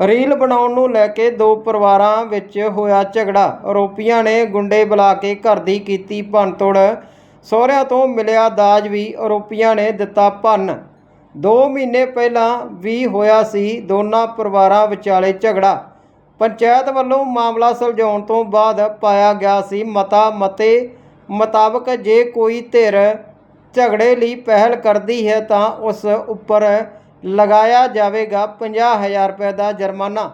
Reel ਬਣਾਉਣ ਨੂੰ ਲੈ ਕੇ ਦੋ ਪਰਿਵਾਰਾਂ ਵਿੱਚ ਹੋਇਆ ਝਗੜਾ। ਆਰੋਪੀਆਂ ਨੇ ਗੁੰਡੇ ਬੁਲਾ ਕੇ ਘਰ ਦੀ ਕੀਤੀ ਭੰਨਤੋੜ। ਸਹੁਰਿਆਂ ਤੋਂ ਮਿਲਿਆ ਦਾਜ ਵੀ ਆਰੋਪੀਆਂ ਨੇ ਦਿੱਤਾ ਭੰਨ। 2 ਮਹੀਨੇ ਪਹਿਲਾਂ ਵੀ ਹੋਇਆ ਸੀ ਦੋਨਾਂ ਪਰਿਵਾਰਾਂ ਵਿਚਾਲੇ ਝਗੜਾ। ਪੰਚਾਇਤ ਵੱਲੋਂ ਮਾਮਲਾ ਸੁਲਝਾਉਣ ਤੋਂ ਬਾਅਦ ਪਾਇਆ ਗਿਆ ਸੀ ਮਤਾ। ਮਤੇ ਮੁਤਾਬਕ ਜੇ ਕੋਈ ਧਿਰ ਝਗੜੇ ਲਈ ਪਹਿਲ ਕਰਦੀ ਹੈ ਤਾਂ ਉਸ ਉੱਪਰ ਲਗਾਇਆ ਜਾਵੇਗਾ 50000 ਰੁਪਏ ਦਾ ਜੁਰਮਾਨਾ।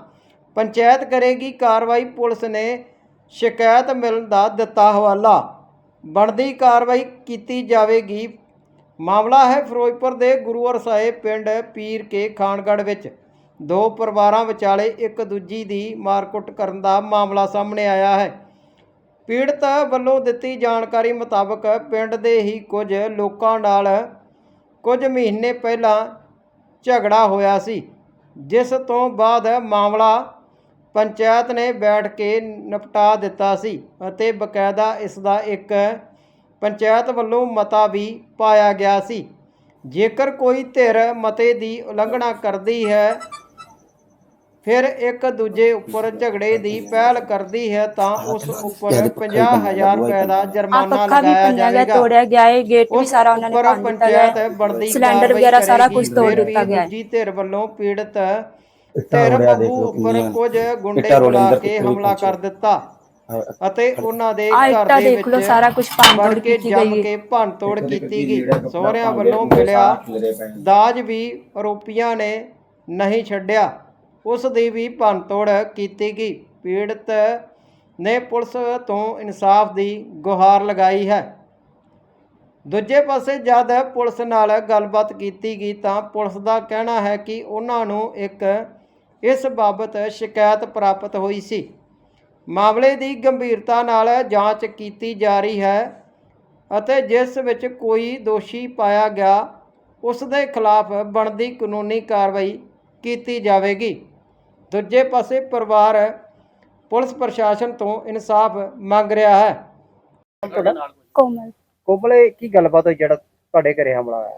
ਪੰਚਾਇਤ ਕਰੇਗੀ ਕਾਰਵਾਈ, ਪੁਲਿਸ ਨੇ ਸ਼ਿਕਾਇਤ ਮਿਲਣ ਦਾ ਦਿੱਤਾ ਹਵਾਲਾ। ਬਣਦੀ ਕਾਰਵਾਈ ਕੀਤੀ ਜਾਵੇਗੀ। ਮਾਮਲਾ ਹੈ ਫਿਰੋਜ਼ਪੁਰ ਦੇ ਗੁਰੂਵਰ ਸਾਹਿਬ ਪਿੰਡ ਪੀਰ ਕੇ ਖਾਨਗੜ੍ਹ ਵਿੱਚ। ਦੋ ਪਰਿਵਾਰਾਂ ਵਿਚਾਲੇ ਇੱਕ ਦੂਜੀ ਦੀ ਮਾਰਕੁੱਟ ਕਰਨ ਦਾ ਮਾਮਲਾ ਸਾਹਮਣੇ ਆਇਆ ਹੈ। ਪੀੜਤ ਵੱਲੋਂ ਦਿੱਤੀ ਜਾਣਕਾਰੀ ਮੁਤਾਬਕ ਪਿੰਡ ਦੇ ਹੀ ਕੁਝ ਲੋਕਾਂ ਨਾਲ ਕੁਝ ਮਹੀਨੇ ਪਹਿਲਾਂ ਝਗੜਾ ਹੋਇਆ ਸੀ, ਜਿਸ ਤੋਂ ਬਾਅਦ ਮਾਮਲਾ ਪੰਚਾਇਤ ਨੇ ਬੈਠ ਕੇ ਨਿਪਟਾ ਦਿੱਤਾ ਸੀ ਅਤੇ ਬਕਾਇਦਾ ਇਸ ਦਾ ਇੱਕ ਪੰਚਾਇਤ ਵੱਲੋਂ ਮਤਾ ਵੀ ਪਾਇਆ ਗਿਆ ਸੀ। ਜੇਕਰ ਕੋਈ ਧਿਰ ਮਤੇ ਦੀ ਉਲੰਘਣਾ ਕਰਦੀ ਹੈ ਫਿਰ ਇੱਕ ਦੂਜੇ ਉੱਪਰ ਝਗੜੇ ਦੀ ਪਹਿਲ ਕਰਦੀ ਹੈ ਤਾਂ ਉਸ ਉੱਪਰ 50000 ਰੁਪਏ ਦਾ ਜੁਰਮਾਨਾ ਲਗਾਇਆ ਜਾਵੇਗਾ ਤੋੜਿਆ ਗਿਆ ਹੈ ਗੇਟ ਵੀ ਸਾਰਾ ਉਹਨਾਂ ਨੇ ਭੰਨ ਦਿੱਤਾ ਹੈ ਬਣਦੀ ਸਿਲੰਡਰ ਵਗੈਰਾ ਸਾਰਾ। ਕੁਝ ਤੋੜ ਦਿੱਤਾ ਗਿਆ ਹੈ ਦੂਜੀ ਧਿਰ ਵੱਲੋਂ ਪੀੜਤ ਧਿਰ ਬੱਬੂ ਉੱਪਰ ਕੁਝ ਗੁੰਡੇ ਬੁਲਾ ਕੇ ਹਮਲਾ। ਕਰ ਦਿੱਤਾ ਅਤੇ ਉਹਨਾਂ ਦੇ ਘਰ ਦੇ ਦੇਖ ਲਓ, ਵਿੱਚ ਸਾਰਾ ਕੁਝ ਭੰਨ-ਤੋੜ ਕੀਤੀ ਜੰਮ ਗਈ ਹੈ। ਕੇ ਭੰਨ ਤੋੜ ਕੀਤੀ ਗਈ ਸਹੁਰਿਆਂ ਵੱਲੋਂ ਮਿਲਿਆ। ਦਾਜ ਵੀ ਆਰੋਪੀਆਂ ਨੇ ਨਹੀਂ ਛੱਡਿਆ ਉਸ ਦੀ ਵੀ ਭੰਨ ਤੋੜ ਕੀਤੀ ਗਈ। ਪੀੜਤ ਨੇ ਪੁਲਿਸ ਤੋਂ ਇਨਸਾਫ ਦੀ ਗੁਹਾਰ ਲਗਾਈ ਹੈ। ਦੂਜੇ ਪਾਸੇ ਜਦ ਪੁਲਿਸ ਨਾਲ ਗੱਲਬਾਤ ਕੀਤੀ ਗਈ ਤਾਂ ਪੁਲਿਸ ਦਾ ਕਹਿਣਾ ਹੈ ਕਿ ਉਹਨਾਂ ਨੂੰ ਇੱਕ ਇਸ ਬਾਬਤ ਸ਼ਿਕਾਇਤ ਪ੍ਰਾਪਤ ਹੋਈ ਸੀ। ਮਾਮਲੇ ਦੀ ਗੰਭੀਰਤਾ ਨਾਲ ਜਾਂਚ ਕੀਤੀ ਜਾ ਰਹੀ ਹੈ ਅਤੇ ਜਿਸ ਵਿੱਚ ਕੋਈ ਦੋਸ਼ੀ ਪਾਇਆ ਗਿਆ, ਉਸ ਦੇ ਖਿਲਾਫ ਬਣਦੀ ਕਾਨੂੰਨੀ ਕਾਰਵਾਈ ਕੀਤੀ ਜਾਵੇਗੀ। ਦੂਜੇ ਪਾਸੇ ਪਰਿਵਾਰ ਪੁਲਿਸ ਪ੍ਰਸ਼ਾਸਨ ਤੋਂ ਇਨਸਾਫ ਮੰਗ ਰਿਹਾ ਹੈ। ਕੋਮਲ। ਕੀ ਗੱਲਬਾਤ ਹੋਈ ਜਿਹੜਾ ਤੁਹਾਡੇ ਘਰੇ ਹਮਲਾ ਆਇਆ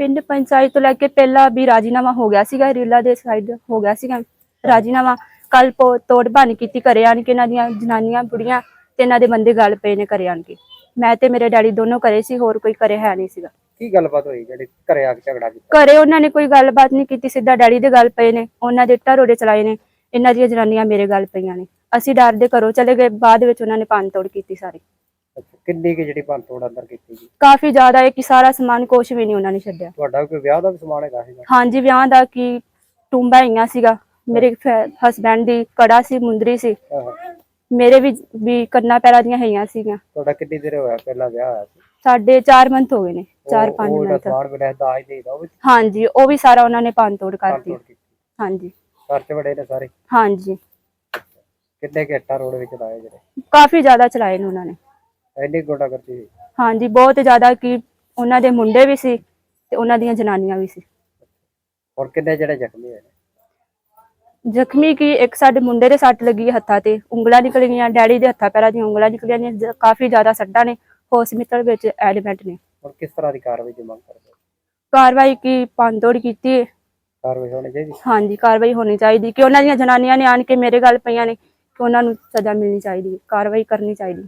ਪਿੰਡ ਪੰਚਾਇਤ ਤੋਂ ਲੈ ਕੇ ਪਹਿਲਾਂ ਵੀ ਰਾਜੀਨਾਮਾ ਹੋ ਗਿਆ ਸੀਗਾ ਰੀਲਾ ਦੇ ਸਾਈਡ ਹੋ ਗਿਆ ਸੀਗਾ। ਰਾਜੀਨਾਮਾ ਕੱਲ ਤੋੜ ਭੰਨ ਕੀਤੀ ਘਰੇ ਆਣ ਕੇ ਇਹਨਾਂ ਦੀਆਂ ਜਨਾਨੀਆਂ ਬੁੜੀਆਂ ਤੇ ਇਹਨਾਂ ਦੇ ਬੰਦੇ ਗੱਲ ਪਏ ਨੇ ਘਰੇ ਆਣ ਕੇ। ਮੈਂ ਤੇ ਮੇਰੇ ਡੈਡੀ ਦੋਨੋਂ ਘਰੇ ਸੀ ਹੋਰ ਕੋਈ ਘਰੇ ਹੈ ਨਹੀਂ ਸੀਗਾ। ਕੀ ਗੱਲਬਾਤ ਹੋਈ ਜਿਹੜੀ ਘਰੇ ਆ ਕੇ ਝਗੜਾ ਕੀਤਾ? ਘਰੇ ਉਹਨਾਂ ਨੇ ਕੋਈ ਗੱਲਬਾਤ ਨਹੀਂ ਕੀਤੀ ਸਿੱਧਾ ਡੈਡੀ ਦੇ ਗੱਲ ਪਏ ਨੇ ਉਹਨਾਂ ਦੇ ਇੱਟਾਂ ਰੋੜੇ ਚਲਾਏ ਨੇ ਇਹਨਾਂ ਦੀਆਂ ਜਨਾਨੀਆਂ ਮੇਰੇ ਗੱਲ ਪਈਆਂ ਨੇ। ਅਸੀਂ ਡਰ ਦੇ ਘਰੋਂ ਚਲੇ ਗਏ ਬਾਅਦ ਵਿੱਚ ਉਹਨਾਂ ਨੇ ਭੰਨ ਤੋੜ ਕੀਤੀ ਸਾਰੀ। ਅੱਛਾ, ਕਿੰਨੀ ਕਿ ਜਿਹੜੀ ਭੰਨ ਤੋੜ ਅੰਦਰ ਕੀਤੀ ਗਈ ਕਾਫੀ ਜ਼ਿਆਦਾ ਹੈ ਕਿ ਸਾਰਾ ਸਮਾਨ ਕੁਛ ਵੀ ਨਹੀਂ ਉਹਨਾਂ ਨੇ ਛੱਡਿਆ। ਤੁਹਾਡਾ ਕੋਈ ਵਿਆਹ ਦਾ ਵੀ ਸਮਾਨ ਹੈਗਾ ਸੀਗਾ? ਹਾਂਜੀ ਵਿਆਹ ਦਾ ਕੀ ਟੁੰਬਾ ਹੈਗੀਆਂ ਸੀਗਾ। ਮੇਰੇ ਹਸਬੈਂਡ ਦੀ ਕੜਾ ਸੀ ਮੁੰਦਰੀ ਸੀ। ਆਹੋ। ਮੇਰੇ ਵੀ ਵੀ ਕੰਨਾਂ ਪੈਰਾਂ ਦੀਆਂ ਹੈਗੀਆਂ ਸੀਗੀਆਂ। ਤੁਹਾਡਾ ਕਿੰਨੀ ਦੇਰ ਹੋਇਆ ਪਹਿਲਾਂ ਵਿਆਹ ਹੋਇਆ ਸੀ? ਸਾਡੇ 4 ਮੰਥ ਹੋ ਗਏ ਨੇ 4-5 ਉਹ ਜਿਹੜਾ ਮੰਥ ਸਮਾਨ ਮਿਲਿਆ ਦਾਜ ਦੇਦਾ ਉਹ ਵੀ ਹਾਂਜੀ ਉਹ ਵੀ ਸਾਰਾ ਉਹਨਾਂ ਨੇ ਭੰਨ ਤੋੜ ਕਰਤੀ। ਤੋੜ ਕੀਤੀ। ਹਾਂਜੀ। ਘਰ ਚ ਬੜੇ ਨੇ ਸਾਰੇ। ਹਾਂਜੀ। ਕਿੰਨੇ ਘੇਟਾ ਰੋਡ ਵਿੱਚ ਲਾਏ ਜਿਹੜੇ? ਕਾਫੀ ਜ਼ਿਆਦਾ ਚਲਾਏ ਨੇ ਉਹਨਾਂ ਨੇ। ਐਨੀ ਗੋਡਾ ਕਰਦੀ ਸੀ? ਹਾਂਜੀ ਬਹੁਤ ਜ਼ਿਆਦਾ ਕਿ ਉਹਨਾਂ ਦੇ ਮੁੰਡੇ ਵੀ ਸੀ ਤੇ ਉਹਨਾਂ ਦੀਆਂ ਜਨਾਨੀਆਂ ਵੀ ਸੀ। ਔਰ ਕਿੰਨੇ ਜਿਹੜੇ ਜ਼ਖਮੀ ਹੋਏ ਨੇ? ਜ਼ਖਮੀ ਕੀ ਇੱਕ ਸਾਡੇ ਮੁੰਡੇ ਦੇ ਸੱਟ ਲੱਗੀ ਹੈ ਹੱਥਾਂ ਤੇ ਉਂਗਲਾਂ ਨਿਕਲ ਗਈਆਂ ਡੈਡੀ ਦੇ ਹੱਥਾਂ ਪੈਰਾਂ ਦੀਆਂ ਉਂਗਲਾਂ ਨਿਕਲੀਆਂ ਨੇ ਜ- ਕਾਫੀ ਜ਼ਿਆਦਾ ਸੱਟਾਂ ਨੇ। ਹਸਪੀਟਲ ਵਿੱਚ ਐਡਮਿਟ ਨੇ। ਹੁਣ ਕਿਸ ਤਰ੍ਹਾਂ ਦੀ ਕਾਰਵਾਈ ਦੀ ਮੰਗ ਕਰਦੇ ਹੋ? ਕਾਰਵਾਈ ਕੀ ਪੰਤੋੜ ਕੀਤੀ। ਕਾਰਵਾਈ ਹੋਣੀ ਚਾਹੀਦੀ? ਹਾਂਜੀ ਕਾਰਵਾਈ ਹੋਣੀ ਚਾਹੀਦੀ। ਕਿ ਉਹਨਾਂ ਦੀਆਂ ਜਨਾਨੀਆਂ ਨੇ ਆਣ ਕੇ ਮੇਰੇ ਗੱਲ ਪਈਆਂ ਨੇ ਕਿ ਉਹਨਾਂ ਨੂੰ ਸਜ਼ਾ ਮਿਲਣੀ ਚਾਹੀਦੀ ਹੈ ਕਾਰਵਾਈ ਕਰਨੀ ਚਾਹੀਦੀ।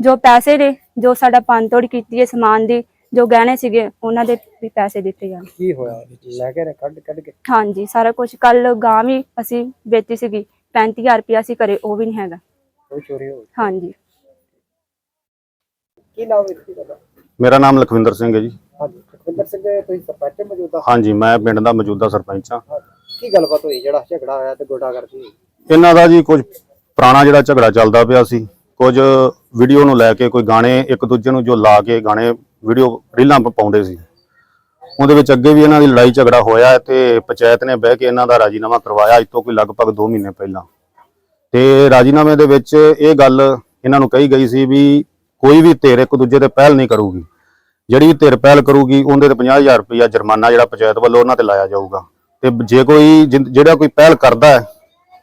ਜੋ ਪੈਸੇ ਨੇ ਜੋ ਸਾਡਾ ਪੰਤੋੜ ਕੀਤੀ ਹੈ ਸਮਾਨ ਦੀ ਜੋ ਗਹਿਣੇ ਸੀਗੇ ਉਹਨਾਂ ਦੇ ਵੀ ਪੈਸੇ ਦਿੱਤੇ ਜਾਣ। ਕੀ ਹੋਇਆ? ਲੈ ਕੇ ਕੱਢ ਕੱਢ ਕੇ? ਹਾਂਜੀ ਸਾਰਾ ਕੁਝ ਕੱਲ ਗਾਂ ਵੀ ਅਸੀਂ ਵੇਚੀ ਸੀਗੀ 35000 ਰੁਪਇਆ ਸੀ ਘਰੇ ਉਹ ਵੀ ਨਹੀਂ ਹੈਗਾ। ਉਹ ਚੋਰੀ ਹੋ ਗਈ? ਹਾਂਜੀ। ਕੀ ਨਾਮ ਹੈ ਤੁਹਾਡਾ? ਮੇਰਾ ਨਾਮ ਲਖਵਿੰਦਰ ਸਿੰਘ ਹੈ ਜੀ। ਹਾਂਜੀ ਸੁਖਵਿੰਦਰ ਸਿੰਘ ਤੁਸੀਂ ਸਰਪੰਚ ਮੌਜੂਦਾ? ਹਾਂਜੀ ਮੈਂ ਪਿੰਡ ਦਾ ਮੌਜੂਦਾ ਸਰਪੰਚ ਹਾਂ। ਕੀ ਗੱਲਬਾਤ ਹੋਈ ਜਿਹੜਾ ਝਗੜਾ ਹੋਇਆ ਤੇ ਗੋਡਾ ਕਰਦੀ ਹੋਈ? ਇਹਨਾਂ ਦਾ ਜੀ ਕੁਝ ਪੁਰਾਣਾ ਜਿਹੜਾ ਝਗੜਾ ਚੱਲਦਾ ਪਿਆ ਸੀ। ਕੁਝ ਵੀਡੀਓ ਨੂੰ ਲੈ ਕੇ ਕੋਈ ਗਾਣੇ ਇੱਕ ਦੂਜੇ ਨੂੰ ਜੋ ਲਾ ਕੇ ਗਾਣੇ ਵੀਡੀਓ ਰੀਲਾਂ ਪ- ਪਾਉਂਦੇ ਸੀ। ਉਹਦੇ ਵਿੱਚ ਅੱਗੇ ਵੀ ਇਹਨਾਂ ਦੀ ਲੜਾਈ ਝਗੜਾ ਹੋਇਆ ਹੈ ਤੇ ਪੰਚਾਇਤ ਨੇ ਬਹਿ ਕੇ ਇਹਨਾਂ ਦਾ ਰਾਜੀਨਾਮਾ ਕਰਵਾਇਆ। ਅੱਜ ਤੋਂ ਕੋਈ ਲਗਭਗ 2 ਮਹੀਨੇ ਪਹਿਲਾਂ। ਤੇ ਰਾਜੀਨਾਮੇ ਦੇ ਵਿੱਚ ਇਹ ਗੱਲ ਇਹਨਾਂ ਨੂੰ ਕਹੀ ਗਈ ਸੀ ਵੀ ਕੋਈ ਵੀ ਧਿਰ ਇੱਕ ਦੂਜੇ ਤੇ ਪਹਿਲ ਨਹੀਂ ਕਰੂਗੀ। ਜਿਹੜੀ ਧਿਰ ਪਹਿਲ ਕਰੂਗੀ, ਉਹਦੇ ਤੇ 50000 ਰੁਪਇਆ ਜੁਰਮਾਨਾ ਜਿਹੜਾ ਪੰਚਾਇਤ ਵੱਲੋਂ ਉਹਨਾਂ ਤੇ ਲਾਇਆ ਜਾਊਗਾ। ਤੇ ਜੇ ਕੋਈ ਜਿਹੜਾ ਕੋਈ ਪਹਿਲ ਕਰਦਾ ਹੈ,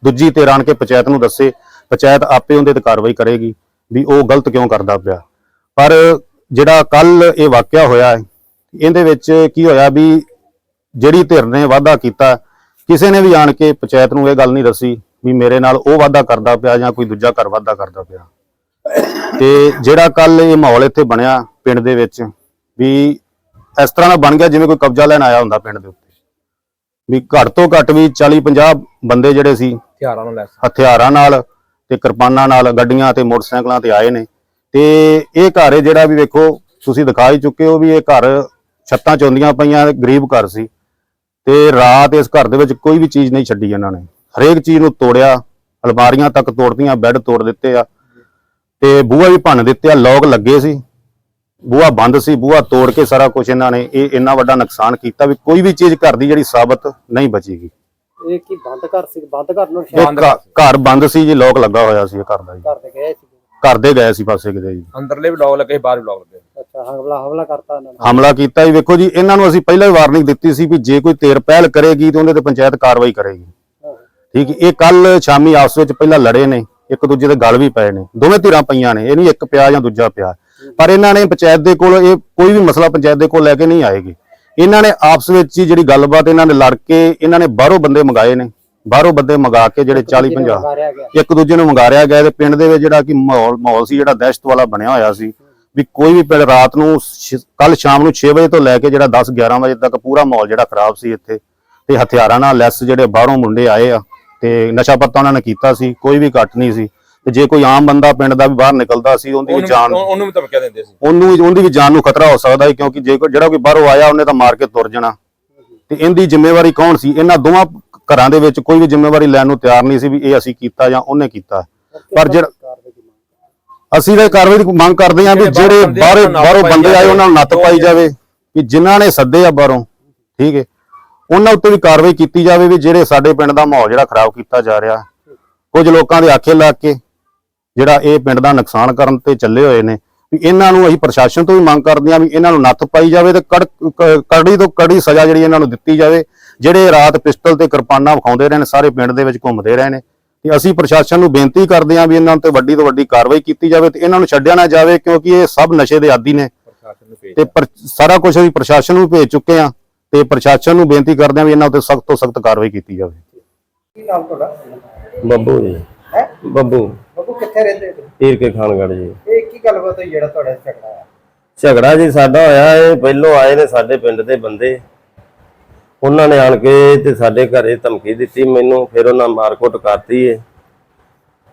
ਦੂਜੀ ਧਿਰ ਆਣ ਕੇ ਪੰਚਾਇਤ ਨੂੰ ਦੱਸੇ, ਪੰਚਾਇਤ ਆਪੇ ਉਹਦੇ ਤੇ ਕਾਰਵਾਈ ਕਰੇਗੀ ਵੀ ਉਹ ਗਲਤ ਕਿਉਂ ਕਰਦਾ ਪਿਆ। ਪਰ ਜਿਹੜਾ ਕੱਲ ਇਹ ਵਾਕਿਆ ਹੋਇਆ ਹੈ, ਇਹਦੇ ਵਿੱਚ ਕੀ ਹੋਇਆ ਵੀ ਜਿਹੜੀ ਧਿਰ ਨੇ ਵਾਅਦਾ ਕੀਤਾ, ਕਿਸੇ ਨੇ ਵੀ ਆਣ ਕੇ ਪੰਚਾਇਤ ਨੂੰ ਇਹ ਗੱਲ ਨਹੀਂ ਦੱਸੀ ਵੀ ਮੇਰੇ ਨਾਲ ਉਹ ਵਾਅਦਾ ਕਰਦਾ ਪਿਆ ਜਾਂ ਕੋਈ ਦੂਜਾ ਘਰ ਵਾਅਦਾ ਕਰਦਾ ਪਿਆ। ਤੇ ਜਿਹੜਾ ਕੱਲ ਇਹ ਮਾਹੌਲ ਇੱਥੇ ਬਣਿਆ ਪਿੰਡ ਦੇ ਵਿੱਚ ਵੀ ਇਸ ਤਰ੍ਹਾਂ ਦਾ ਬਣ ਗਿਆ ਜਿਵੇਂ ਕੋਈ ਕਬਜ਼ਾ ਲੈਣ ਆਇਆ ਹੁੰਦਾ ਪਿੰਡ ਦੇ ਉੱਤੇ। ਵੀ ਘੱਟ ਤੋਂ ਘੱਟ ਵੀ 40 50 ਬੰਦੇ ਜਿਹੜੇ ਸੀ ਹਥਿਆਰਾਂ ਨਾਲ ਹਥਿਆਰਾਂ ਨਾਲ ਤੇ ਕਿਰਪਾਨਾਂ ਨਾਲ ਗੱਡੀਆਂ ਤੇ ਮੋਟਰਸਾਈਕਲਾਂ ਤੇ ਆਏ ਨੇ। ਤੇ ਇਹ ਘਰ ਜਿਹੜਾ ਵੀ ਵੇਖੋ ਤੁਸੀਂ ਦਿਖਾ ਹੀ ਚੁੱਕੇ ਹੋ ਵੀ ਇਹ ਘਰ ਛੱਤਾਂ ਚੌਂਦੀਆਂ ਪਈਆਂ ਗਰੀਬ ਘਰ ਸੀ। ਤੇ ਰਾਤ ਇਸ ਘਰ ਦੇ ਵਿੱਚ ਕੋਈ ਵੀ ਚੀਜ਼ ਨਹੀਂ ਛੱਡੀ ਇਹਨਾਂ ਨੇ। ਹਰੇਕ ਚੀਜ਼ ਨੂੰ ਤੋੜਿਆ ਅਲਮਾਰੀਆਂ ਤੱਕ ਤੋੜਤੀਆਂ ਬੈੱਡ ਤੋੜ ਦਿੱਤੇ ਆ। ਤੇ ਬੂਹਾ ਵੀ ਭੰਨ ਦਿੱਤੇ ਆ ਲੋਕ ਲੱਗੇ ਸੀ। ਬੂਹਾ ਬੰਦ ਸੀ ਬੂਹਾ ਤੋੜ ਕੇ ਸਾਰਾ ਕੁਝ ਇਹਨਾਂ ਨੇ ਇਹ ਇੰਨਾ ਵੱਡਾ ਨੁਕਸਾਨ ਕੀਤਾ ਵੀ ਕੋਈ ਵੀ ਚੀਜ਼ ਘਰ ਦੀ ਜਿਹੜੀ ਸਾਬਤ ਨਹੀਂ ਬਚੇਗੀ। ਇਹ ਕੀ ਬੰਦ ਘਰ ਸੀ? ਬੰਦ ਘਰ ਨੂੰ ਇਹ ਘ- ਘਰ ਬੰਦ ਸੀ ਜੀ ਲੋਕ ਲੱਗਾ ਹੋਇਆ ਸੀ ਇਹ ਘਰ ਦਾ ਜੀ। ਘਰ ਦੇ ਗਏ ਸੀ? ਘਰ ਦੇ ਗਏ ਸੀ ਪਾਸੇ ਕਿਤੇ ਜੀ। ਅੰਦਰਲੇ ਵੀ ਲੋਕ ਲੱਗੇ ਬਾਹਰ ਵੀ ਲੋਕ ਲੱਗੇ। ਅੱਛਾ ਹਮਲਾ ਹਮਲਾ ਕਰਤਾ ਇਹਨਾਂ ਨੇ। ਹਮਲਾ ਕੀਤਾ ਜੀ। ਵੇਖੋ ਜੀ ਇਹਨਾਂ ਨੂੰ ਅਸੀਂ ਪਹਿਲਾਂ ਹੀ ਵਾਰਨਿੰਗ ਦਿੱਤੀ ਸੀ ਵੀ ਜੇ ਕੋਈ ਤੇਰ ਪਹਿਲ ਕਰੇਗੀ ਤੇ ਉਹਦੇ ਤੇ ਪੰਚਾਇਤ ਕਾਰਵਾਈ ਕਰੇਗੀ। ਠੀਕ ਹੈ, ਇਹ ਕੱਲ ਸ਼ਾਮੀ ਆਪਸ ਵਿੱਚ ਪਹਿਲਾਂ ਲੜੇ ਨੇ। ਇੱਕ ਦੂਜੇ ਦੇ ਗਲ ਵੀ ਪਏ ਨੇ ਦੋਵੇਂ ਧਿਰਾਂ ਪਈਆਂ ਨੇ ਇਹ ਨਹੀਂ ਇੱਕ ਪਿਆ ਜਾਂ ਦੂਜਾ ਪਿਆ। ਪਰ ਇਹਨਾਂ ਨੇ ਪੰਚਾਇਤ ਦੇ ਕੋਲ ਇਹ ਕੋਈ ਵੀ ਮਸਲਾ ਪੰਚਾਇਤ ਦੇ ਕੋਲ ਲੈ ਕੇ ਨਹੀਂ ਆਏਗੀ। ਇਹਨਾਂ ਨੇ ਆਪਸ ਵਿੱਚ ਹੀ ਜਿਹੜੀ ਗੱਲਬਾਤ ਇਹਨਾਂ ਨੇ ਲੜ ਕੇ ਇਹਨਾਂ ਨੇ ਬਾਹਰੋਂ ਬੰਦੇ ਮੰਗਾਏ ਨੇ ਬਾਹਰੋਂ ਬੰਦੇ ਮੰਗਾ ਕੇ ਜਿਹੜੇ 40 50 ਮਾਰਿਆ ਗਿਆ। ਇੱਕ ਦੂਜੇ ਨੂੰ ਮੰਗਾਰਿਆ ਗਿਆ ਤੇ ਪਿੰਡ ਦੇ ਵਿੱਚ ਜਿਹੜਾ ਕਿ ਮਾਹੌਲ ਮਾਹੌਲ ਸੀ ਜਿਹੜਾ ਦਹਿਸ਼ਤ ਵਾਲਾ ਬਣਿਆ ਹੋਇਆ ਸੀ ਵੀ ਕੋਈ ਵੀ ਪਿੰਡ ਰਾਤ ਨੂੰ ਕੱਲ ਸ਼ਾਮ ਨੂੰ 6 ਵਜੇ ਤੋਂ ਲੈ ਕੇ ਜਿਹੜਾ 10 11 ਵਜੇ ਤੱਕ ਪੂਰਾ ਮਾਹੌਲ ਜਿਹੜਾ ਖਰਾਬ ਸੀ ਇੱਥੇ ਤੇ ਹਥਿਆਰਾਂ ਨਾਲ ਲੈਸ ਜਿਹੜੇ ਬਾਹਰੋਂ ਮੁੰਡੇ ਆਏ ਆ। ਤੇ ਨਸ਼ਾ ਪੱਤਾ ਉਹਨਾਂ ਨੇ ਕੀਤਾ ਸੀ ਕੋਈ ਵੀ ਘੱਟ ਨਹੀਂ ਸੀ। ਤੇ ਜੇ ਕੋਈ ਆਮ ਬੰਦਾ ਪਿੰਡ ਦਾ ਵੀ ਬਾਹਰ ਨਿਕਲਦਾ ਸੀ ਉਹਦੀ ਵੀ ਜਾਨ ਉਹਨੂੰ ਵੀ ਧਮਕੀਆਂ ਦਿੰਦੇ ਸੀ। ਉਹਨੂੰ ਉਹਦੀ ਵੀ ਜਾਨ ਨੂੰ ਖਤਰਾ ਹੋ ਸਕਦਾ ਹੈ ਕਿਉਂਕਿ ਜੇ ਕੋਈ ਜਿਹੜਾ ਕੋਈ ਬਾਹਰੋਂ ਆਇਆ ਉਹਨੇ ਤਾਂ ਮਾਰ ਕੇ ਤੁਰ ਜਾਣਾ। ਤੇ ਇਹਦੀ ਜ਼ਿੰਮੇਵਾਰੀ ਕੌਣ ਸੀ? ਇਹਨਾਂ ਦੋਵਾਂ ਘਰਾਂ ਦੇ ਵਿੱਚ ਕੋਈ ਵੀ ਜ਼ਿੰਮੇਵਾਰੀ ਲੈਣ ਨੂੰ ਤਿਆਰ ਨਹੀਂ ਸੀ ਵੀ ਇਹ ਅਸੀਂ ਕੀਤਾ ਜਾਂ ਉਹਨੇ ਕੀਤਾ। ਪਰ ਜਿਹੜਾ ਅਸੀਂ ਤਾਂ ਕਾਰਵਾਈ ਦੀ ਮੰਗ ਕਰਦੇ ਹਾਂ ਵੀ ਜਿਹੜੇ ਬਾਹਰੋਂ ਬਾਹਰੋਂ ਬੰਦੇ ਆਏ ਉਹਨਾਂ ਨੂੰ ਨੱਥ ਪਾਈ ਜਾਵੇ ਵੀ ਜਿਨ੍ਹਾਂ ਨੇ ਸੱਦੇ ਆ ਬਾਹਰੋਂ। ਠੀਕ ਹੈ। ਉਹਨਾਂ ਉੱਤੇ ਵੀ ਕਾਰਵਾਈ ਕੀਤੀ ਜਾਵੇ ਵੀ ਜਿਹੜੇ ਸਾਡੇ ਪਿੰਡ ਦਾ ਮਾਹੌਲ ਜਿਹੜਾ ਖਰਾਬ ਕੀਤਾ ਜਾ ਰਿਹਾ ਕੁਝ ਲੋਕਾਂ ਦੇ ਆਖੇ ਲੱਗ ਕੇ ਜਿਹੜਾ ਇਹ ਪਿੰਡ ਦਾ ਨੁਕਸਾਨ ਕਰਨ ਤੇ ਚੱਲੇ ਹੋਏ ਨੇ ਵੀ ਇਹਨਾਂ ਨੂੰ ਅਸੀਂ ਪ੍ਰਸ਼ਾਸਨ ਤੋਂ ਵੀ ਮੰਗ ਕਰਦੇ ਹਾਂ ਵੀ ਇਹਨਾਂ ਨੂੰ ਨੱਥ ਪਾਈ ਜਾਵੇ ਤੇ ਕੜ- ਤੋਂ ਕੜੀ ਸਜ਼ਾ ਜਿਹੜੀ ਇਹਨਾਂ ਨੂੰ ਦਿੱਤੀ ਜਾਵੇ ਜਿਹੜੇ ਰਾਤ ਪਿਸਟਲ ਤੇ ਕਿਰਪਾਨਾਂ ਵਿਖਾਉਂਦੇ ਰਹੇ ਨੇ ਸਾਰੇ ਪਿੰਡ ਦੇ ਵਿੱਚ ਘੁੰਮਦੇ ਰਹੇ ਨੇ। ਤੇ ਅਸੀਂ ਪ੍ਰਸ਼ਾਸਨ ਨੂੰ ਬੇਨਤੀ ਕਰਦੇ ਹਾਂ ਵੀ ਇਹਨਾਂ ਤੇ ਵੱਡੀ ਤੋਂ ਵੱਡੀ ਕਾਰਵਾਈ ਕੀਤੀ ਜਾਵੇ ਤੇ ਇਹਨਾਂ ਨੂੰ ਛੱਡਿਆ ਨਾ ਜਾਵੇ ਕਿਉਂਕਿ ਇਹ ਸਭ ਨਸ਼ੇ ਦੇ ਆਦੀ ਨੇ। ਤੇ ਸਾਰਾ ਕੁਝ ਅਸੀਂ ਪ੍ਰਸ਼ਾਸਨ ਨੂੰ ਭੇਜ ਚੁੱਕੇ ਹਾਂ। ਤੇ ਪ੍ਰਸ਼ਾਸਨ ਨੂੰ ਬੇਨਤੀ ਕਰਦੇ ਹਾਂ ਵੀ ਇਹਨਾਂ ਉੱਤੇ ਸਖਤ ਤੋਂ ਸਖਤ ਕਾਰਵਾਈ ਕੀਤੀ ਜਾਵੇ। ਕੀ ਨਾਮ ਤੁਹਾਡਾ? ਬੱਬੂ ਜੀ। ਹੈ? ਬੱਬੂ। ਬੱਬੂ ਕਿੱਥੇ ਰਹਿੰਦੇ ਹੋ? ਪੀਰ ਕੇ ਖਾਨਗੜ ਜੀ। ਇਹ ਕੀ ਗੱਲਬਾਤ ਹੋਈ ਜਿਹੜਾ ਤੁਹਾਡਾ ਝਗੜਾ ਆ ਝਗੜਾ ਜੀ ਸਾਡਾ ਹੋਇਆ ਇਹ ਪਹਿਲੋਂ ਆਏ ਨੇ ਸਾਡੇ ਪਿੰਡ ਦੇ ਬੰਦੇ। ਉਹਨਾਂ ਨੇ ਆਣ ਕੇ ਤੇ ਸਾਡੇ ਘਰੇ ਧਮਕੀ ਦਿੱਤੀ ਮੈਨੂੰ ਫਿਰ ਉਹਨਾਂ ਮਾਰਕੁੱਟ ਕਰਤੀ ਏ।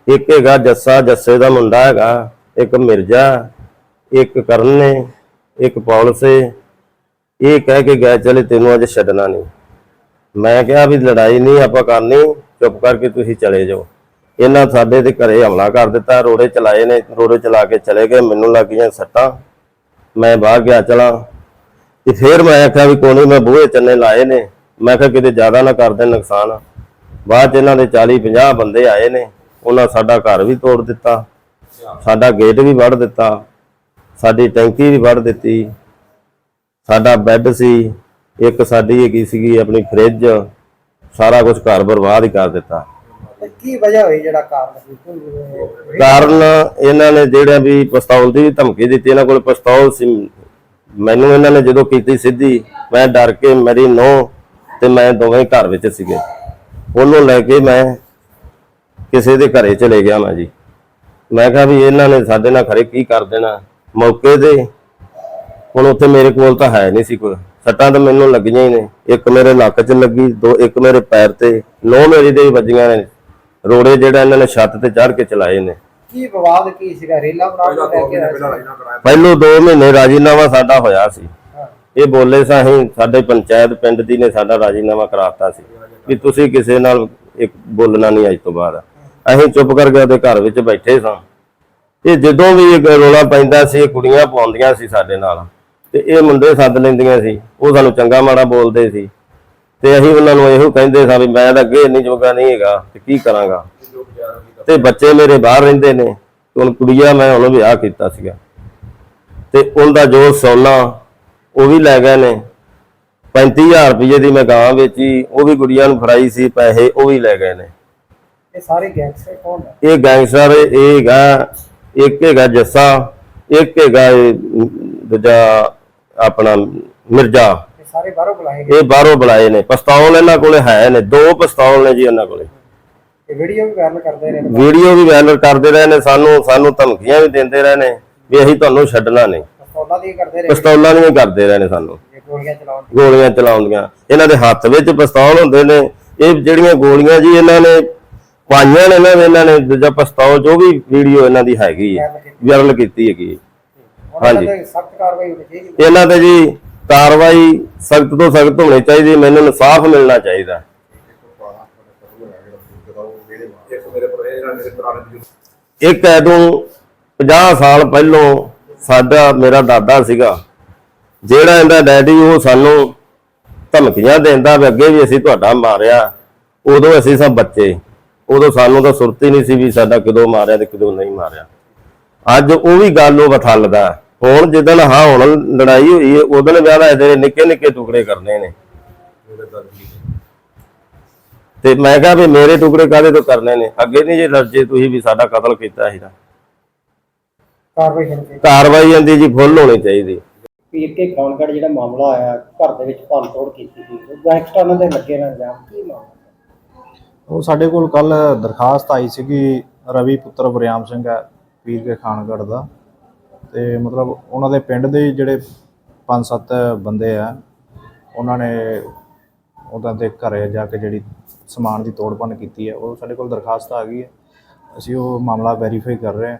ਇੱਕ ਹੈਗਾ ਜੱਸਾ ਜੱਸੇ ਦਾ ਮੁੰਡਾ ਹੈਗਾ ਇੱਕ ਮਿਰਜ਼ਾ ਇੱਕ ਕਰਨ ਨੇ ਇੱਕ ਪੌਲਸੇ ਇਹ ਕਹਿ ਕੇ ਗਏ ਚਲੇ ਤੈਨੂੰ ਅੱਜ ਛੱਡਣਾ ਨਹੀਂ। ਮੈਂ ਕਿਹਾ ਵੀ ਲੜਾਈ ਨਹੀਂ, ਆਪਾਂ ਕਰਨੀ, ਚੁੱਪ ਕਰਕੇ ਤੁਸੀਂ ਚਲੇ ਜਾਓ। ਇਹਨਾਂ ਸਾਡੇ ਤੇ ਘਰੇ ਹਮਲਾ ਕਰ ਦਿੱਤਾ, ਰੋੜੇ ਚਲਾਏ ਨੇ, ਰੋੜੇ ਚਲਾ ਕੇ ਚਲੇ ਗਏ, ਮੈਨੂੰ ਲੱਗ ਗਈਆਂ ਸੱਟਾਂ। ਮੈਂ ਬਾਹਰ ਗਿਆ, ਚਲਾ। ਤੇ ਫਿਰ ਮੈਂ ਆਖਿਆ ਵੀ ਕੋਈ ਮੈਂ ਬੂਹੇ ਚੰਨੇ ਲਾਏ ਨੇ। ਮੈਂ ਕਿਹਾ ਕਿਤੇ ਜ਼ਿਆਦਾ ਨਾ ਕਰ ਦੇਣ ਨੁਕਸਾਨ। ਬਾਅਦ ਚ ਇਹਨਾਂ ਦੇ 40 50 ਬੰਦੇ ਆਏ ਨੇ, ਉਹਨਾਂ ਸਾਡਾ ਘਰ ਵੀ ਤੋੜ ਦਿੱਤਾ। ਸਾਡਾ ਗੇਟ ਵੀ ਵੜ ਦਿੱਤਾ। ਸਾਡੀ ਟੈਂਕੀ ਵੀ ਵੜ ਦਿੱਤੀ। ਸਾਡਾ ਬੈੱਡ ਸੀ ਇੱਕ ਸਾਡੀ ਹੈਗੀ ਸੀਗੀ ਆਪਣੀ ਫ੍ਰਿਜ ਸਾਰਾ ਕੁਝ ਘਰ ਬਰਬਾਦ ਹੀ ਕਰ ਦਿੱਤਾ। ਕੀ ਵਜ੍ਹਾ ਹੋਈ ਜਿਹੜਾ ਕਾਰਨ ਕਾਰਨ ਇਹਨਾਂ ਨੇ ਜਿਹੜਾ ਵੀ ਪਿਸਤੌਲ ਦੀ ਧਮਕੀ ਦਿੱਤੀ ਇਹਨਾਂ ਕੋਲ ਪਿਸਤੌਲ ਸੀ। ਮੈਨੂੰ ਇਹਨਾਂ ਨੇ ਜਦੋਂ ਕੀਤੀ ਸਿੱਧੀ ਮੈਂ ਡਰ ਕੇ ਮੇਰੀ ਨੋ ਤੇ ਮੈਂ ਦੋਵੇਂ ਘਰ ਵਿੱਚ ਸੀਗੇ। ਉਹਨੂੰ ਲੈ ਕੇ ਮੈਂ ਕਿਸੇ ਦੇ ਘਰੇ ਚਲੇ ਗਿਆ ਮੈਂ ਜੀ। ਮੈਂ ਕਿਹਾ ਵੀ ਇਹਨਾਂ ਨੇ ਸਾਡੇ ਨਾਲ ਖਰੇ ਕੀ ਕਰ ਦੇਣਾ? ਮੌਕੇ ਤੇ ਹੁਣ ਉੱਥੇ ਮੇਰੇ ਕੋਲ ਤਾਂ ਹੈ ਨਹੀਂ ਸੀ ਕੋਈ। ਸੱਟਾਂ ਤਾਂ ਮੈਨੂੰ ਲੱਗੀਆਂ ਹੀ ਨੇ। ਇੱਕ ਮੇਰੇ ਲੱਕ 'ਚ ਲੱਗੀ ਦੋ ਇੱਕ ਮੇਰੇ ਪੈਰ ਤੇ ਨੋ ਮੇਰੀ ਦੇ ਵੱਜੀਆਂ ਨੇ। ਰੋੜੇ ਜਿਹੜਾ ਇਹਨਾਂ ਨੇ ਛੱਤ ਤੇ ਚੜ੍ਹ ਕੇ ਚਲਾਏ ਨੇ। ਕੀ ਵਿਵਾਦ ਕੀ ਸੀਗਾ? ਰੇਲਾ ਕੇ ਲੈ ਕੇ? ਪਹਿਲੋਂ 2 ਮਹੀਨੇ ਰਾਜੀਨਾਮਾ ਸਾਡਾ ਹੋਇਆ ਸੀ। ਇਹ ਬੋਲੇ ਸਾਹੀਂ ਸਾਡੇ ਪੰਚਾਇਤ ਪਿੰਡ ਦੀ ਨੇ ਸਾਡਾ ਰਾਜੀਨਾਮਾ ਕਰਾਤਾ ਸੀ। ਕਿ ਤੁਸੀਂ ਕਿਸੇ ਨਾਲ ਇੱਕ ਬੋਲਣਾ ਨਹੀਂ ਅੱਜ ਤੋਂ ਬਾਅਦ। ਅਸੀਂ ਚੁੱਪ ਕਰਕੇ ਉਹਦੇ ਘਰ ਵਿੱਚ ਬੈਠੇ ਸਾਂ। ਇਹ ਜਦੋਂ ਵੀ ਇਹ ਰੋਲਾ ਪੈਂਦਾ ਸੀ ਕੁੜੀਆਂ ਪਾਉਂਦੀਆਂ ਸੀ ਸਾਡੇ ਨਾਲ। ਤੇ ਇਹ ਮੁੰਡੇ ਸੱਦ ਲੈਂਦੀਆਂ ਸੀ ਉਹ ਸਾਨੂੰ ਚੰਗਾ ਮਾੜਾ ਬੋਲਦੇ ਸੀ। ਤੇ ਅਸੀਂ ਉਹਨਾਂ ਨੂੰ ਇਹੋ ਕਹਿੰਦੇ ਸਾਂ ਵੀ ਮੈਂ ਤਾਂ ਅੱਗੇ ਇੰਨੀ ਜੋਗਾ ਨਹੀਂ ਹੈਗਾ ਤੇ ਕੀ ਕਰਾਂਗਾ? ਤੇ ਬੱਚੇ ਮੇਰੇ ਬਾਹਰ ਰਹਿੰਦੇ ਨੇ ਹੁਣ ਕੁੜੀਆ ਮੈਂ ਉਹਨੂੰ ਵਿਆਹ ਕੀਤਾ ਸੀਗਾ। ਤੇ ਉਹਦਾ ਜੋ ਸੋਨਾ ਉਹ ਵੀ ਲੈ ਗਏ ਨੇ। 35000 ਰੁਪਏ ਦੀ ਮੈਂ ਗਾਂ ਵੇਚੀ ਉਹ ਵੀ ਗੁੜੀਆਂ ਨੂੰ ਫੜਾਈ ਸੀ ਪੈਸੇ ਉਹ ਵੀ ਲੈ ਗਏ ਨੇ। ਇਹ ਸਾਰੇ ਗੈਂਗਸਟਰ ਕੌਣ ਇਹ ਗੈਂਗਸਟਰ ਇਹ ਹੈਗਾ ਇੱਕ ਹੈਗਾ ਜੱਸਾ ਇੱਕ ਹੈਗਾ ਦੂਜਾ ਆਪਣਾ ਮਿਰਜ਼ਾ। ਇਹ ਸਾਰੇ ਬਾਹਰੋਂ ਬੁਲਾਏ ਗਏ। ਇਹ ਬਾਹਰੋਂ ਬੁਲਾਏ ਨੇ। ਪਿਸਤੌਲ ਇਹਨਾਂ ਕੋਲੇ ਹੈ ਨੇ। ਦੋ ਪਿਸਤੌਲ ਨੇ ਜੀ ਇਹਨਾਂ ਕੋਲੇ। ਤੇ ਵੀਡੀਓ ਵੀ ਵਾਇਰਲ ਕਰਦੇ ਰਹੇ ਨੇ। ਵੀਡੀਓ ਵੀ ਵਾਇਰਲ ਕਰਦੇ ਰਹੇ ਨੇ। ਸਾਨੂੰ ਸਾਨੂੰ ਧਮਕੀਆਂ ਵੀ ਦਿੰਦੇ ਰਹੇ ਨੇ ਵੀ ਅਸੀਂ ਤੁਹਾਨੂੰ ਛੱਡਣਾ ਨਹੀਂ। ਪਿਸਤੌਲਾਂ ਦੀ ਕਰਦੇ ਰਹੇ ਪਿਸਤੌਲਾਂ ਦੀਆਂ ਕਰਦੇ ਰਹੇ ਨੇ ਸਾਨੂੰ। ਇਹ ਗੋਲੀਆਂ ਚਲਾਉਣ ਗੋਲੀਆਂ ਚਲਾਉਂਦੀਆਂ ਇਹਨਾਂ ਦੇ ਹੱਥ ਵਿੱਚ ਪਿਸਤੌਲ ਹੁੰਦੇ ਨੇ। ਇਹ ਜਿਹੜੀਆਂ ਗੋਲੀਆਂ ਜੀ ਇਹਨਾਂ ਨੇ ਪਾਈਆਂ ਨੇ ਇਹਨਾਂ ਨੇ ਦੂਜਾ ਪਿਸਤੌਲ ਜੋ ਵੀ ਵੀਡੀਓ ਇਹਨਾਂ ਦੀ ਹੈਗੀ ਹੈ। ਵਾਇਰਲ ਕੀਤੀ। ਹੈਗੀ ਹਾਂਜੀ। ਸਖਤ ਕਾਰਵਾਈ ਹੋਣੀ ਚਾਹੀਦੀ ਇਹਨਾਂ ਤੇ ਜੀ ਕਾਰਵਾਈ ਸਖਤ ਤੋਂ ਸਖਤ ਹੋਣੀ ਚਾਹੀਦੀ ਮੈਨੂੰ ਇਨਸਾਫ ਮਿਲਣਾ ਚਾਹੀਦਾ। ਇੱਕ ਐਦੋਂ 50 ਸਾਲ ਪਹਿਲੋਂ ਸਾਡਾ ਮੇਰਾ ਦਾਦਾ ਸੀਗਾ। ਜਿਹੜਾ ਇਹਦਾ ਡੈਡੀ ਉਹ ਸਾਨੂੰ ਧਮਕੀਆਂ ਦਿੰਦਾ ਵੀ ਅੱਗੇ ਵੀ ਅਸੀਂ ਤੁਹਾਡਾ ਮਾਰਿਆ ਉਦੋਂ ਅਸੀਂ ਸਭ ਬੱਚੇ। ਉਦੋਂ ਸਾਨੂੰ ਤਾਂ ਸੁਰਤ ਹੀ ਨਹੀਂ ਸੀ ਵੀ ਸਾਡਾ ਕਦੋਂ ਮਾਰਿਆ ਤੇ ਕਦੋਂ ਨਹੀਂ ਮਾਰਿਆ। ਅੱਜ ਉਹ ਵੀ ਗੱਲ ਉਹ ਬਥਲਦਾ। ਹੁਣ ਜਿੱਦਣ ਹਾਂ ਹੁਣ ਲੜਾਈ ਹੋਈ ਹੈ ਉਦੋਂ ਵਿਆਹ ਇਹਦੇ ਨਿੱਕੇ ਨਿੱਕੇ ਟੁਕੜੇ ਕਰਨੇ ਨੇ। ਤੇ ਮੈਂ ਕਿਹਾ ਵੀ ਮੇਰੇ ਟੁਕੜੇ ਕਾਹਦੇ ਤੋਂ ਕਰਨੇ ਨੇ? ਅੱਗੇ ਨਹੀਂ ਜੇ ਲੜਜੇ ਤੁਸੀਂ ਵੀ ਸਾਡਾ ਕਤਲ ਕੀਤਾ ਸੀ ਤਾਂ ਕਾਰਵਾਈ ਹੋਣੀ ਚਾਹੀਦੀ। ਕਾਰਵਾਈ ਇਹਦੀ ਜੀ ਫੁੱਲ ਹੋਣੀ ਚਾਹੀਦੀ। ਪੀਰ ਕੇ ਖਾਨਗੜ ਜਿਹੜਾ ਮਾਮਲਾ ਆਇਆ ਘਰ ਦੇ ਵਿੱਚ ਭੰਨ ਤੋੜ ਕੀਤੀ ਸੀ। ਉਹ ਗੈਂਗਸਟਰ ਉਹਨਾਂ ਦੇ ਲੱਗੇ ਨਾ ਜਾਂ ਕੀ ਮਾਮਲਾ? ਉਹ ਸਾਡੇ ਕੋਲ ਕੱਲ ਦਰਖਾਸਤ ਆਈ ਸੀਗੀ ਰਵੀ ਪੁੱਤਰ ਬਰਿਆਮ ਸਿੰਘ ਹੈ ਪੀਰ ਕੇ ਖਾਨਗੜ੍ਹ ਦਾ। ਤੇ ਮਤਲਬ ਉਹਨਾਂ ਦੇ ਪਿੰਡ ਦੇ ਜਿਹੜੇ ਪੰਜ ਸੱਤ ਬੰਦੇ ਆ ਉਹਨਾਂ ਨੇ ਉਹਨਾਂ ਦੇ ਘਰੇ ਜਾ ਕੇ ਜਿਹੜੀ ਸਮਾਨ ਦੀ ਤੋੜ ਭੰਨ ਕੀਤੀ ਹੈ ਉਹ ਸਾਡੇ ਕੋਲ ਦਰਖਾਸਤ ਆ ਗਈ ਹੈ ਅਸੀਂ ਉਹ ਮਾਮਲਾ ਵੈਰੀਫਾਈ ਕਰ ਰਹੇ ਹਾਂ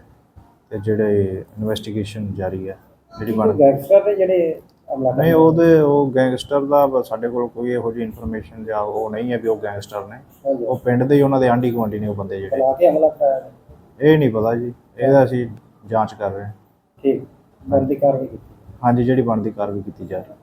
ਤੇ ਜਿਹੜੇ ਇਨਵੈਸਟੀਗੇਸ਼ਨ ਜਾਰੀ ਹੈ ਜਿਹੜੀ ਬਣ ਗੈਂਗਸਟਰ ਦੇ ਜਿਹੜੇ ਹਮਲਾ ਨਹੀਂ ਉਹਦੇ ਉਹ ਗੈਂਗਸਟਰ ਦਾ ਸਾਡੇ ਕੋਲ ਕੋਈ ਇਹੋ ਜਿਹੀ ਇਨਫੋਰਮੇਸ਼ਨ ਜਾਂ ਉਹ ਨਹੀਂ ਹੈ ਵੀ ਉਹ ਗੈਂਗਸਟਰ ਨੇ। ਉਹ ਪਿੰਡ ਦੇ ਹੀ ਉਹਨਾਂ ਦੇ ਆਂਢੀ ਗੁਆਂਢੀ ਨੇ ਉਹ ਬੰਦੇ ਜਿਹੜੇ। ਇਹ ਨਹੀਂ ਪਤਾ ਜੀ ਇਹਦਾ ਅਸੀਂ ਜਾਂਚ ਕਰ ਰਹੇ ਹਾਂ ਠੀਕ। ਬੰਦੀ ਕਾਰਵਾਈ ਕੀਤੀ। ਹਾਂਜੀ ਜਿਹੜੀ ਬਣਦੀ ਕਾਰਵਾਈ ਕੀਤੀ ਜਾ ਰਹੀ।